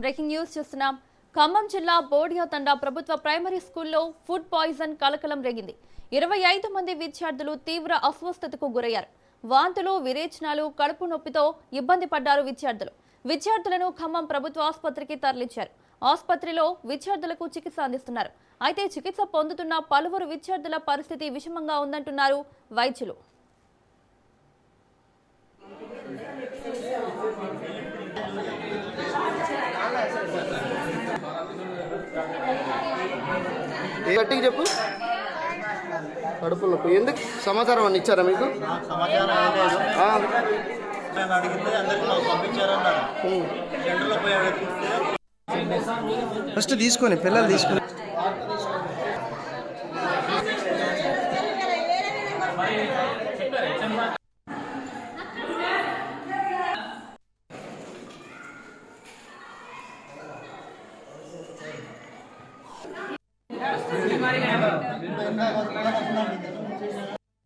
Breaking news చూస్తున్నాం. ఖమ్మం జిల్లా బోడియా తండా ప్రభుత్వ ప్రైమరీ స్కూల్లో ఫుడ్ పాయిజన్ కలకలం రేగింది. ఇరవై ఐదు మంది విద్యార్థులు తీవ్ర అస్వస్థతకు గురయ్యారు. వాంతులు విరేచనాలు కడుపు నొప్పితో ఇబ్బంది పడ్డారు విద్యార్థులు. విద్యార్థులను ఖమ్మం ప్రభుత్వ ఆసుపత్రికి తరలించారు. ఆసుపత్రిలో విద్యార్థులకు చికిత్స అందిస్తున్నారు. అయితే చికిత్స పొందుతున్న పలువురు విద్యార్థుల పరిస్థితి విషమంగా ఉందంటున్నారు వైద్యులు. ఏ గట్టిగా చెప్పు? కడుపు నొప్పి. ఎందుకు? సమాచారం అని ఇచ్చారా మీకు? ఫస్ట్ తీసుకొని పిల్లలు తీసుకొని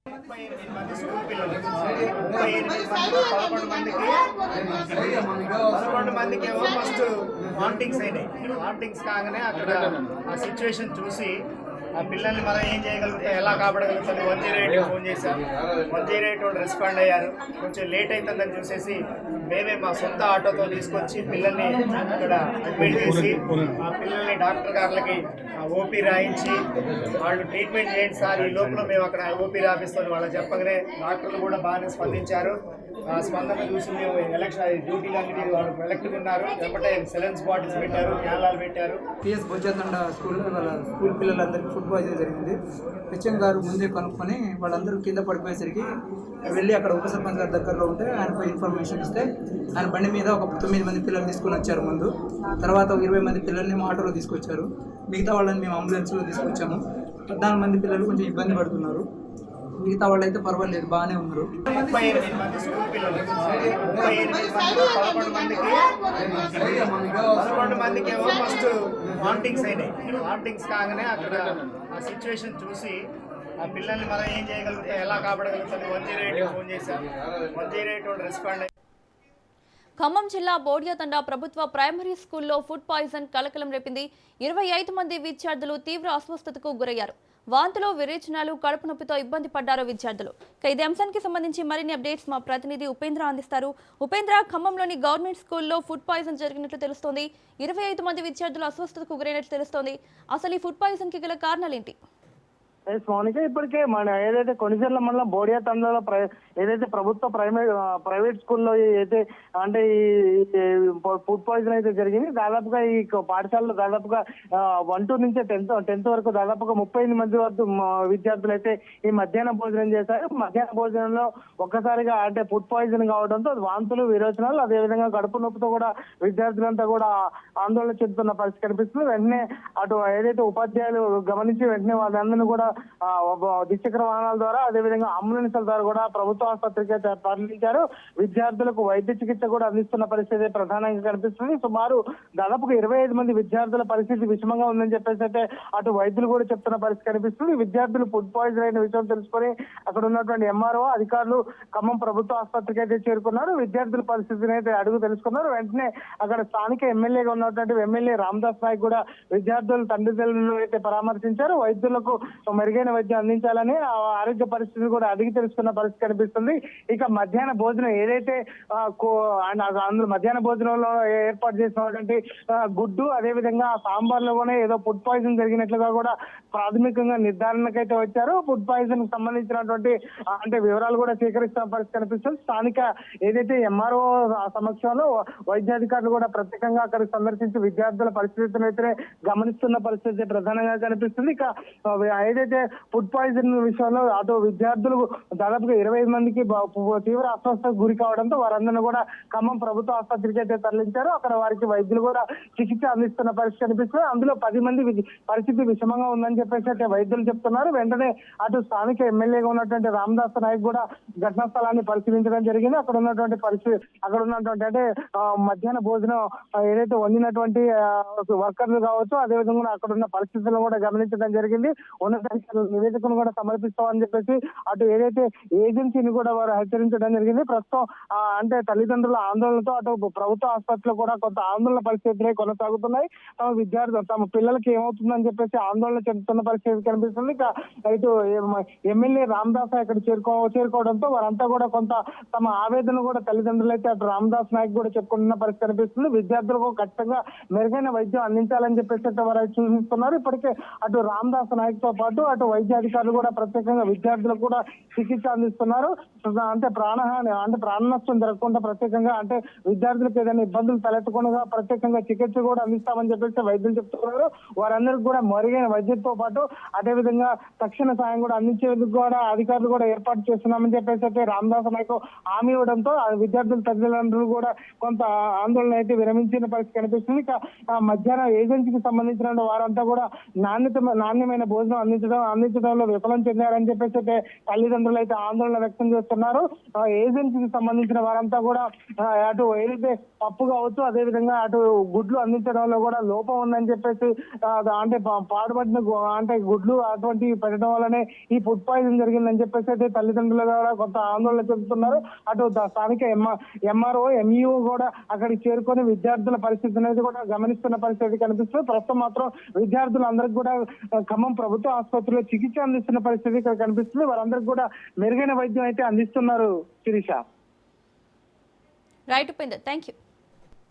ముప్పై ఎనిమిది మంది స్కూల్ పిల్లలు ముప్పై ఎనిమిది మంది పదకొండు మందికి పదకొండు మందికి ఏమో ఫస్ట్ వాంటింగ్స్ అయినాయి వాంటింగ్స్ కాగానే అక్కడ ఆ సిచ్యువేషన్ చూసి ఆ పిల్లల్ని మనం ఏం చేయగలిగితే ఎలా కాపాడగలుగుతుంది వన్ జీరో ఎయిట్ ఫోన్ చేశాం వన్ జీరో ఎయిట్ వాళ్ళు రెస్పాండ్ అయ్యారు. కొంచెం లేట్ అవుతుందని చూసేసి మేమే మా సొంత ఆటోతో తీసుకొచ్చి పిల్లల్ని అక్కడ అడ్మిట్ చేసి ఆ పిల్లల్ని డాక్టర్ గారులకి ఓపీ రాయించి వాళ్ళు ట్రీట్మెంట్ చేయండి సార్ ఈ లోపల మేము అక్కడ ఓపీ రాపిస్తాం వాళ్ళకి చెప్పగానే డాక్టర్లు కూడా బాగానే స్పందించారు. ఆ స్పందన చూసి మేము ఎలక్షన్ డ్యూటీలు అన్నిటి వాళ్ళు ఎలక్ట్గా ఉన్నారు. వెంబటే సెలెన్స్ బాటిల్స్ పెట్టారు క్యాన్లాలు పెట్టారు. పిఎస్ బొజ్జతండ స్కూల్ వాళ్ళ స్కూల్ పిల్లలందరికీ ఫుడ్ పాయిజన్ జరిగింది. హెచ్ఎం గారు ముందే కనుక్కొని వాళ్ళందరూ కింద పడిపోయేసరికి వెళ్ళి అక్కడ ఉప సర్పంచ్ గారి దగ్గరలో ఉంటే ఆయనపై ఇన్ఫర్మేషన్ ఇస్తే ఆయన బండి మీద ఒక తొమ్మిది మంది పిల్లలు తీసుకొని వచ్చారు ముందు. తర్వాత ఒక ఇరవై మంది పిల్లల్ని మా ఆటోలో తీసుకొచ్చారు. మిగతా వాళ్ళని మేము అంబులెన్స్లో తీసుకొచ్చాము. పద్నాలుగు మంది పిల్లలు కొంచెం ఇబ్బంది పడుతున్నారు. మిగతా వాళ్ళు అయితే పర్వాలేదు బాగానే ఉన్నారు. పదకొండు మందికి ఏమో ఫస్ట్ అయినాయి వామిటింగ్స్ కాగానే అక్కడ ఆ సిచ్యువేషన్ చూసి ఆ పిల్లల్ని మనం ఏం చేయగలుగుతాం ఎలా కాపాడగలుగుతాం వన్ జీరో ఎయిట్ ఫోన్ చేశాం. వన్ జీరో ఎయిట్ వాళ్ళు రెస్పాండ్ ఖమ్మం జిల్లా బోడియాతండ ప్రభుత్వ ప్రైమరీ స్కూల్లో ఫుడ్ పాయిజన్ కలకలం రేపింది. ఇరవై ఐదు మంది విద్యార్థులు తీవ్ర అస్వస్థతకు గురయ్యారు. వాంతులు విరేచనాలు కడుపు నొప్పితో ఇబ్బంది పడ్డారు విద్యార్థులు. ఇక ఇదే అంశానికి సంబంధించి మరిన్ని అప్డేట్స్ మా ప్రతినిధి ఉపేంద్ర అందిస్తారు. ఉపేంద్ర ఖమ్మంలోని గవర్నమెంట్ స్కూల్లో ఫుడ్ పాయిజన్ జరిగినట్లు తెలుస్తోంది. ఇరవై ఐదు మంది విద్యార్థులు అస్వస్థతకు గురైనట్లు తెలుస్తోంది. అసలు ఈ ఫుడ్ పాయిజన్కి గల కారణాలేంటి? ఎస్ మౌనిక ఇప్పటికే మన ఏదైతే కొనిచెర్ల మండలం బోడియా తండ్రిలో ఏదైతే ప్రభుత్వ ప్రైవేట్ ప్రైవేట్ స్కూల్లో అయితే అంటే ఈ ఫుడ్ పాయిజన్ అయితే జరిగింది. దాదాపుగా ఈ పాఠశాలలో దాదాపుగా వన్ టూ నుంచి టెన్త్ టెన్త్ వరకు దాదాపుగా ముప్పై ఎనిమిది మంది వరకు విద్యార్థులు అయితే ఈ మధ్యాహ్న భోజనం చేశారు. మధ్యాహ్న భోజనంలో ఒక్కసారిగా అంటే ఫుడ్ పాయిజన్ కావడంతో వాంతులు విరోచనాలు అదేవిధంగా కడుపు నొప్పితో కూడా విద్యార్థులంతా కూడా ఆందోళన చెందుతున్న పరిస్థితి కనిపిస్తుంది. వెంటనే అటు ఏదైతే ఉపాధ్యాయులు గమనించి వెంటనే వాళ్ళందరినీ కూడా ద్విచక్ర వాహనాల ద్వారా అదేవిధంగా అంబులెన్స్ల ద్వారా కూడా ప్రభుత్వ ఆసుపత్రికి తరలించారు. విద్యార్థులకు వైద్య చికిత్స కూడా అందిస్తున్న పరిస్థితి ప్రధానంగా కనిపిస్తుంది. సుమారు దాదాపుగా ఇరవై ఐదు మంది విద్యార్థుల పరిస్థితి విషమంగా ఉందని చెప్పేసి అయితే అటు వైద్యులు కూడా చెప్తున్న పరిస్థితి కనిపిస్తుంది. విద్యార్థులు ఫుడ్ పాయిజన్ అయిన విషయం తెలుసుకొని అక్కడ ఉన్నటువంటి ఎంఆర్ఓ అధికారులు ఖమ్మం ప్రభుత్వ ఆసుపత్రికి అయితే చేరుకున్నారు. విద్యార్థుల పరిస్థితిని అయితే అడుగు తెలుసుకున్నారు. వెంటనే అక్కడ స్థానిక ఎమ్మెల్యేగా ఉన్నటువంటి ఎమ్మెల్యే రామదాస్ నాయక్ కూడా విద్యార్థుల తండ్రిదండ్రులను అయితే పరామర్శించారు. వైద్యులకు మెరుగైన వైద్యం అందించాలని ఆ ఆరోగ్య పరిస్థితిని కూడా అడిగి తెలుసుకున్న పరిస్థితి కనిపిస్తుంది. ఇక మధ్యాహ్న భోజనం ఏదైతే అందులో మధ్యాహ్న భోజనంలో ఏర్పాటు చేసినటువంటి గుడ్డు అదే విధంగా ఆ సాంబార్లోనే ఏదో ఫుడ్ పాయిజన్ జరిగినట్లుగా కూడా ప్రాథమికంగా నిర్ధారణకైతే వచ్చారు. ఫుడ్ పాయిజన్కి సంబంధించినటువంటి అంటే వివరాలు కూడా స్వీకరిస్తున్న పరిస్థితి కనిపిస్తుంది. స్థానిక ఏదైతే ఎంఆర్ఓ సమక్షంలో వైద్యాధికారులు కూడా ప్రత్యేకంగా అక్కడ సందర్శించి విద్యార్థుల పరిస్థితిని అయితే గమనిస్తున్న పరిస్థితి ప్రధానంగా కనిపిస్తుంది. ఇక ఏదైతే ఫుడ్ పాయిజన్ విషయంలో అటు విద్యార్థులు దాదాపుగా ఇరవై ఐదు మందికి తీవ్ర అస్వస్థతకు గురి కావడంతో వారందరినీ కూడా ఖమ్మం ప్రభుత్వ ఆసుపత్రికి అయితే తరలించారు అక్కడ వారికి వైద్యులు కూడా చికిత్స అందిస్తున్న పరిస్థితి కనిపిస్తుంది అందులో పది మంది పరిస్థితి విషమంగా ఉందని చెప్పేసి అయితే వైద్యులు చెప్తున్నారు. వెంటనే అటు స్థానిక ఎమ్మెల్యేగా ఉన్నటువంటి రామదాస్ నాయక్ కూడా ఘటనా స్థలాన్ని పరిశీలించడం జరిగింది. అక్కడ ఉన్నటువంటి పరిస్థితి అక్కడ ఉన్నటువంటి అంటే మధ్యాహ్న భోజనం ఏదైతే వండినటువంటి వర్కర్లు కావచ్చు అదేవిధంగా అక్కడ ఉన్న పరిస్థితులను కూడా గమనించడం జరిగింది. ఉన్నతాధికారులు నివేదికను కూడా సమర్పిస్తామని చెప్పేసి అటు ఏదైతే ఏజెన్సీని కూడా వారు హెచ్చరించడం జరిగింది. ప్రస్తుతం అంటే తల్లిదండ్రుల ఆందోళనతో అటు ప్రభుత్వ పట్ల కూడా కొంత ఆందోళన పరిస్థితులే కొనసాగుతున్నాయి. తమ విద్యార్థులు తమ పిల్లలకి ఏమవుతుందని చెప్పేసి ఆందోళన చెందుతున్న పరిస్థితి కనిపిస్తుంది. ఇటు ఎమ్మెల్యే రామదాస్ ఇక్కడ చేరుకో చేరుకోవడంతో వారంతా కూడా కొంత తమ ఆవేదన కూడా తల్లిదండ్రులు అయితే అటు రామదాస్ నాయక్ కూడా చెప్పుకుంటున్న పరిస్థితి కనిపిస్తుంది. విద్యార్థులకు ఖచ్చితంగా మెరుగైన వైద్యం అందించాలని చెప్పేసి అయితే వారు సూచిస్తున్నారు. ఇప్పటికే అటు రామదాస్ నాయక్తో పాటు అటు వైద్య అధికారులు కూడా ప్రత్యేకంగా విద్యార్థులకు కూడా చికిత్స అందిస్తున్నారు. అంటే ప్రాణహాని అంటే ప్రాణ నష్టం జరగకుండా ప్రత్యేకంగా అంటే విద్యార్థులకు ఏదైనా ఇబ్బంది ఇబ్బందులు తలెత్తకుండా ప్రత్యేకంగా చికిత్స కూడా అందిస్తామని చెప్పేసి వైద్యులు చెప్తున్నారు. వారందరికీ కూడా మెరుగైన వైద్యంతో పాటు అదే విధంగా తక్షణ సాయం కూడా అందించేందుకు కూడా అధికారులు కూడా ఏర్పాటు చేస్తున్నామని చెప్పేసి అయితే రామదాస్ నాయకు హామీ ఇవ్వడంతో ఆ విద్యార్థుల తల్లిదండ్రులు కూడా కొంత ఆందోళన అయితే విరమించిన పరిస్థితి కనిపిస్తుంది. ఇక ఆ మధ్యాహ్నం ఏజెన్సీకి సంబంధించిన వారంతా కూడా నాణ్యత నాణ్యమైన భోజనం అందించడం అందించడంలో విఫలం చెందారని చెప్పేసి అయితే తల్లిదండ్రులు అయితే ఆందోళన వ్యక్తం చేస్తున్నారు. ఏజెన్సీకి సంబంధించిన వారంతా కూడా అటు ఏదైతే పప్పు కావచ్చు అదే విధంగా అటు గుడ్లు అందించడంలో కూడా లోపం ఉందని చెప్పేసి అంటే పా- పాడుపడిన అంటే గుడ్లు అటువంటివి పెట్టడం వల్లనే ఈ ఫుడ్ పాయిజన్ జరిగిందని చెప్పేసి అయితే తల్లిదండ్రులు కూడా కొంత ఆందోళన చెందుతున్నారు. అటు స్థానిక ఎంఆర్ఓ ఎంఈఓ కూడా అక్కడికి చేరుకొని విద్యార్థుల పరిస్థితి అనేది కూడా గమనిస్తున్న పరిస్థితి కనిపిస్తుంది. ప్రస్తుతం మాత్రం విద్యార్థులందరికీ కూడా ఖమ్మం ప్రభుత్వ ఆసుపత్రిలో చికిత్స అందిస్తున్న పరిస్థితి ఇక్కడ కనిపిస్తుంది. వారందరికీ కూడా మెరుగైన వైద్యం అయితే అందిస్తున్నారు Sirisha. Right Upender thank you